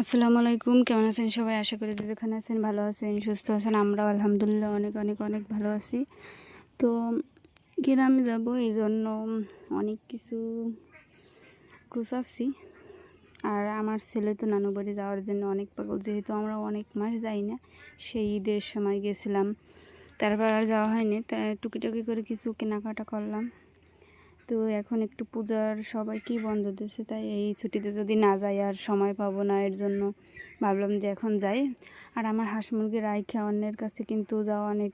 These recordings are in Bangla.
আসসালামু আলাইকুম, কেমন আছেন সবাই? আশা করি যেখানে আছেন ভালো আছেন, সুস্থ আছেন। আমরাও আলহামদুলিল্লাহ অনেক অনেক অনেক ভালো আছি। তো গ্রামে যাব, এই জন্য অনেক কিছু গুছাচ্ছি। আর আমার ছেলে তো নানু বাড়ি যাওয়ার জন্য অনেক পাগল, যেহেতু আমরা অনেক মাস যাই না, সেই ঈদের সময় গেছিলাম। তারপর আর যাওয়া হয়নি তাই টুকিটাকি করে কিছু কেনাকাটা করলাম। তো এখন একটু পূজার সবাইকেই বন্ধ দিয়েছে, তাই এই ছুটিতে যদি না যাই আর সময় পাবো না, এর জন্য ভাবলাম যে এখন যাই। আর আমার হাঁস মুরগির রাইখা অন্যের কাছে কিন্তু যাওয়া অনেক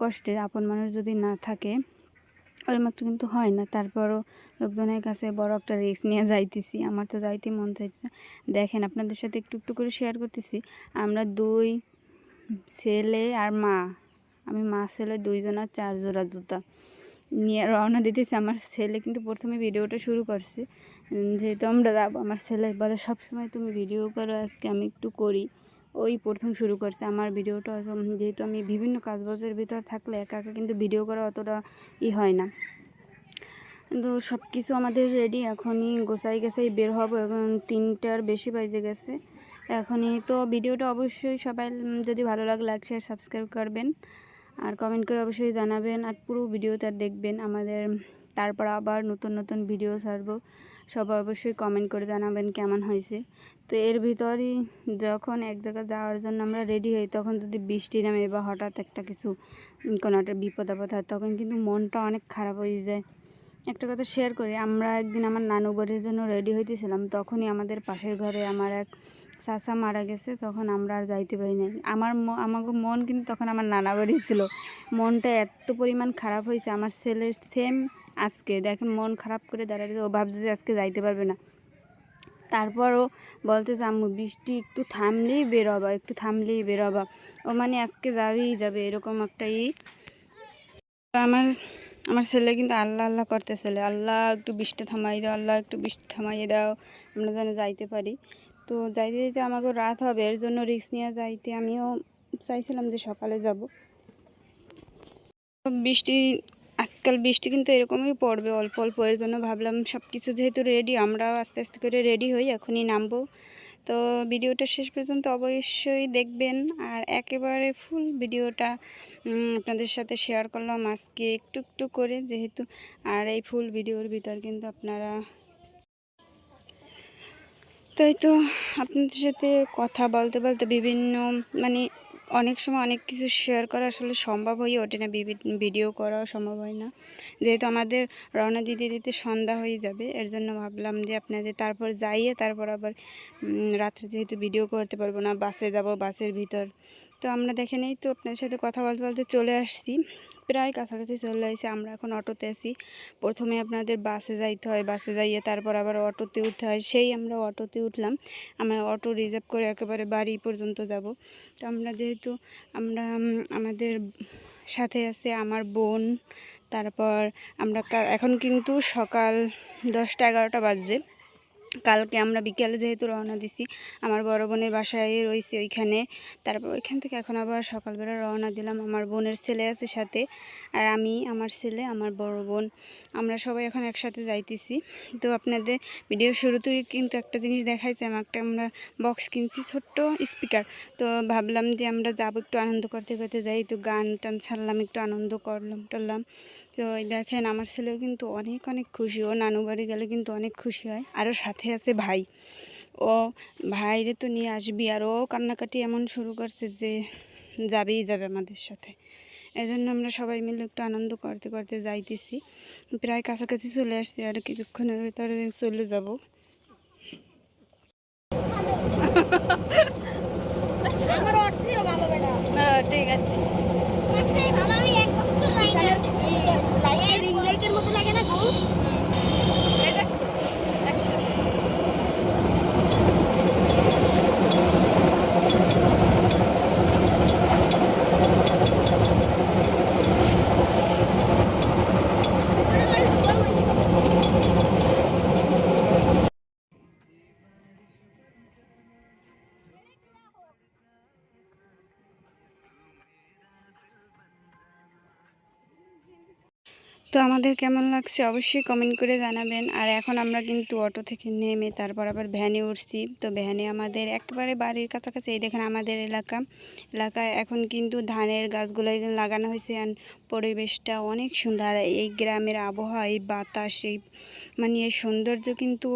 কষ্টের, আপন মানুষ যদি না থাকে ওরকম একটু কিন্তু হয় না। তারপরও লোকজনের কাছে বড় একটা রিস্ক নিয়ে যাইতেছি, আমার তো যাইতে মন চাইতেছে দেখেন, আপনাদের সাথে একটু একটু করে শেয়ার করতেছি। আমরা দুই ছেলে আর মা, আমি মা ছেলে, দুইজন আর চার জোড়া জুতা। নিয়ে রওনা দিতেছি আমার ছেলে, কিন্তু প্রথমে ভিডিওটা শুরু করছে। যেহেতু আমরা যাব, আমার ছেলে বলে, সবসময় তুমি ভিডিও করো, আজকে আমি একটু করি। ওই প্রথম শুরু করছে আমার ভিডিওটা। যেহেতু আমি বিভিন্ন কাজবাজের ভিতর থাকলে একা একা কিন্তু ভিডিও করা অতটা ই হয় না। তো সব কিছু আমাদের রেডি এখনই গোসাই গেছাই বের হব এখন তিনটার বেশি বাজে গেছে। এখনই তো ভিডিওটা অবশ্যই সবাই যদি ভালো লাগে লাইক শেয়ার সাবস্ক্রাইব করবেন। আর কমেন্ট করে অবশ্যই জানাবেন আর পুরো ভিডিওটা দেখবেন আমাদের, তারপর আবার নতুন নতুন ভিডিও ছাড়বো। সবাই অবশ্যই কমেন্ট করে জানাবেন কেমন হয়েছে। তো এর ভিতরই যখন এক জায়গায় যাওয়ার জন্য আমরা রেডি হই, তখন যদি বৃষ্টি নামে বা হঠাৎ একটা কিছু কোনো একটা বিপদ আপদ হয়, তখন কিন্তু মনটা অনেক খারাপ হয়ে যায়। একটা কথা শেয়ার করি, আমরা একদিন আমার নানু বাড়ির জন্য রেডি হইতেছিলাম, তখনই আমাদের পাশের ঘরে আমার এক চাচা মারা গেছে, তখন আমরা আর যাইতে পারি নাই। আমার আমাকে মন কিন্তু তখন আমার নানা বাড়ি ছিল। মনটা এত পরিমাণ খারাপ হয়েছে, আমার ছেলের সেম আজকে। দেখেন মন খারাপ করে দাঁড়াতে ও ভাবছে যে আজকে যাইতে পারবে না। তারপরও বলতেছে, আম্মু, বৃষ্টি একটু থামলেই বেরোবা, একটু থামলেই বেরোবা। ও মানে আজকে যাবেই যাবে, এরকম একটা ই। আমার আমার ছেলে কিন্তু আল্লাহ আল্লাহ করতেছিল আল্লাহ একটু বৃষ্টি থামাই দাও, আল্লাহ একটু বৃষ্টি থামাইয়ে দাও, আমরা যেন যাইতে পারি। তো যাইতে যাইতে আমাকে রাত হবে, এর জন্য রিস্ক নিয়ে যাইতে আমিও চাইছিলাম যে সকালে যাব। বৃষ্টি, আজকাল বৃষ্টি কিন্তু এরকমই পড়বে অল্প অল্প, এর জন্য ভাবলাম সব কিছু যেহেতু রেডি আমরাও আস্তে আস্তে করে রেডি হই, এখনই নামবো। তো ভিডিওটা শেষ পর্যন্ত অবশ্যই দেখবেন, আর একেবারে ফুল ভিডিওটা আপনাদের সাথে শেয়ার করলাম আজকে একটু একটু করে যেহেতু, আর এই ফুল ভিডিওর ভিতর কিন্তু আপনারা তাই তো আপনাদের সাথে কথা বলতে বলতে বিভিন্ন মানে অনেক সময় অনেক কিছু শেয়ার করা আসলে সম্ভব হয়ে ওঠে না ভিডিও করাও সম্ভব হয় না। যেহেতু আমাদের রওনা দিতে দিতে সন্ধ্যা হয়ে যাবে, এর জন্য ভাবলাম যে আপনাদের তারপর যাইয়ে তারপর আবার রাত্রে যেহেতু ভিডিও করতে পারব না, বাসে যাব, বাসের ভিতর। তো আমরা দেখে নেই তো আপনাদের সাথে কথা বলতে বলতে চলে আসছি। প্রায় কাছাকাছি চলে আসছি আমরা এখন অটোতে আছি। প্রথমে আপনাদের বাসে যাইতে হয়, বাসে যাইয়ে তারপর আবার অটোতে উঠতে হয়। সেই আমরা অটোতে উঠলাম। আমরা অটো রিজার্ভ করে একেবারে বাড়ি পর্যন্ত যাব। তো আমরা যেহেতু, আমরা আমাদের সাথে আছে আমার বোন, তারপর আমরা এখন কিন্তু সকাল দশটা এগারোটা বাজছে। কালকে আমরা বিকেলে যেহেতু রওনা দিছি, আমার বড় বোনের বাসায় রয়েছে ওইখানে। তারপর ওইখান থেকে এখন আবার সকালবেলা রওনা দিলাম আমার বোনের ছেলে আছে সাথে আর আমি, আমার ছেলে, আমার বড় বোন। আমরা সবাই এখন একসাথে যাইতেছি। তো আপনাদের ভিডিও শুরুতেই কিন্তু একটা জিনিস দেখাইছে আমার একটা আমরা বক্স কিনছি, ছোট্ট স্পিকার তো ভাবলাম যে আমরা যাব একটু আনন্দ করতে করতে যাই, তো গান টান ছাড়লাম, একটু আনন্দ করলাম, টরলাম। তো দেখেন, আমার ছেলেও কিন্তু অনেক অনেক খুশি। ও নানু বাড়ি গেলে কিন্তু অনেক খুশি হয় আরও সাথে আছে ভাই। ও ভাইরে তো নিয়ে আসবি আর ও কান্নাকাটি এমন শুরু করছে যে যাবেই যাবে আমাদের সাথে। এই জন্য আমরা সবাই মিলে একটু আনন্দ করতে করতে যাইতেছি। প্রায় কাছাকাছি চলে আসছি আর কিছুক্ষণের ভিতরে চলে যাব। তো আমাদের কেমন লাগছে অবশ্যই কমেন্ট করে জানাবেন। আর এখন আমরা কিন্তু অটো থেকে নেমে তারপর আবার ভ্যানে উঠছি। তো ভ্যানে আমাদের একেবারে বাড়ির কাছাকাছি, এই দেখেন আমাদের এলাকা। এলাকায় এখন কিন্তু ধানের গাছগুলো এখানে লাগানো হয়েছে আর পরিবেশটা অনেক সুন্দর। এই গ্রামের আবহাওয়া, এই বাতাস, এই মানে সৌন্দর্য কিন্তু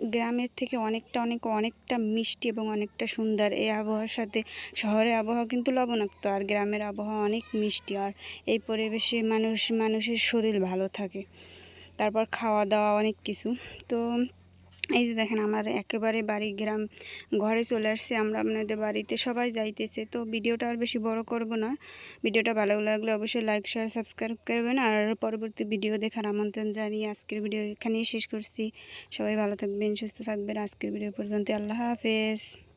গ্রামের থেকে অনেকটা, অনেক, অনেকটা মিষ্টি এবং অনেকটা সুন্দর। এই আবহাওয়ার সাথে শহরের আবহাওয়া কিন্তু লবণাক্ত আর গ্রামের আবহাওয়া অনেক মিষ্টি আর এই পরিবেশে মানুষ, মানুষের শরীর ভালো থাকে। তারপর খাওয়া দাওয়া অনেক কিছু। তো এই যে দেখেন আমার একেবারে বাড়ি গ্রাম, ঘরে চলে আসছে আমরা আপনাদের বাড়িতে, সবাই যাইতেছে। তো ভিডিওটা আর বেশি বড় করব না। ভিডিওটা ভালো লাগলে অবশ্যই লাইক শেয়ার সাবস্ক্রাইব করবেন। আর পরবর্তী ভিডিও দেখার আমন্ত্রণ জানিয়ে আজকের ভিডিও এখানেই শেষ করছি। সবাই ভালো থাকবেন, সুস্থ থাকবেন। আজকের ভিডিও পর্যন্ত আল্লাহ হাফেজ।